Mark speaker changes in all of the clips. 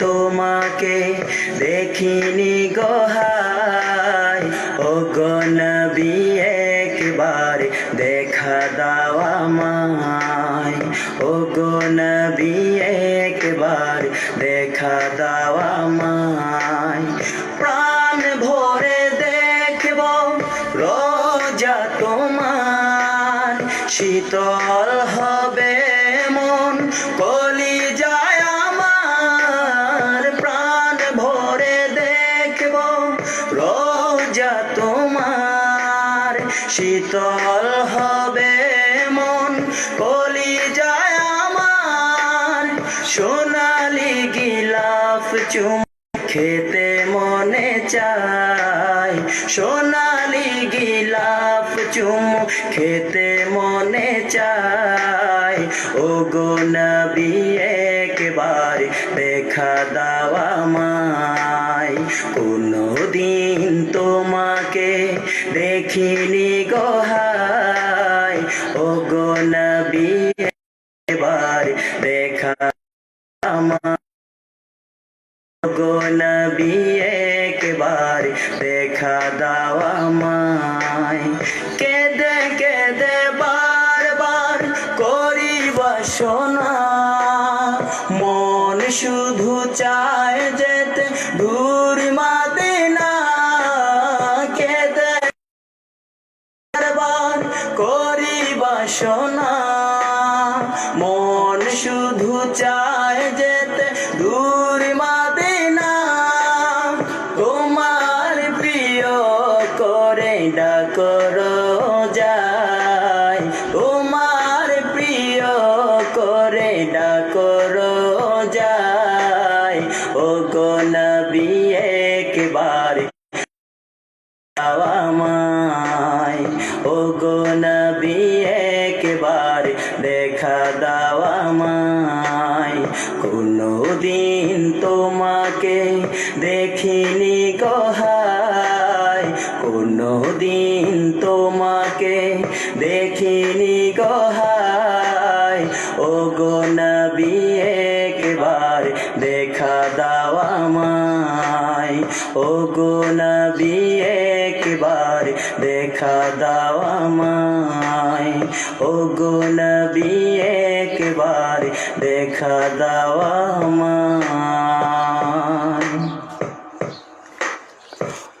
Speaker 1: তোমাকে দেখিনি গোহাই ও একবার দেখা দাও আমায়। ও একবার দেখা দাও আমায়। প্রাণ ভরে দেখব রোজা তোমার। শীতল হবে শীতল হবে মন কলি যায় আমার সোনালি গিলাফ চুম খেতে মনে চাই সোনালি গিলাফ চুম খেতে মনে চাই ও গো নবী, একবার দেখা দাওয়া মাই কোনো দিন তোমাকে দেখিনি গোহাই ও গো নবী একবার দেখা আমার। গো নবী, একবার দেখা দাও আমায়। কেদে, কেঁদে বারবার করি বাসনা মন শুধু চায় যেতে বাসনা। মন শুধু চায় যেতে দূর মাদিনা। তোমার প্রিয় করে ডাকর যায় তোমার প্রিয় করে ডাকর যায় ও গো নবী, একবার আমায়। ও গো গহায় ও গো নবী, একবার দেখা দাও আমায়। ও গো নবী, একবার দেখা দাও আমায়। ও গো নবী, একবার দেখা দাও আমায়।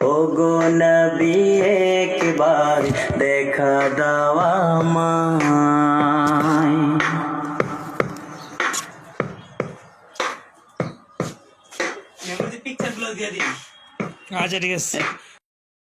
Speaker 1: ও গো নবী, একবার দেখা দাও আমায়।
Speaker 2: পিকচারগুলো দিয়ে দিন
Speaker 3: আচ্ছা ঠিক আছে।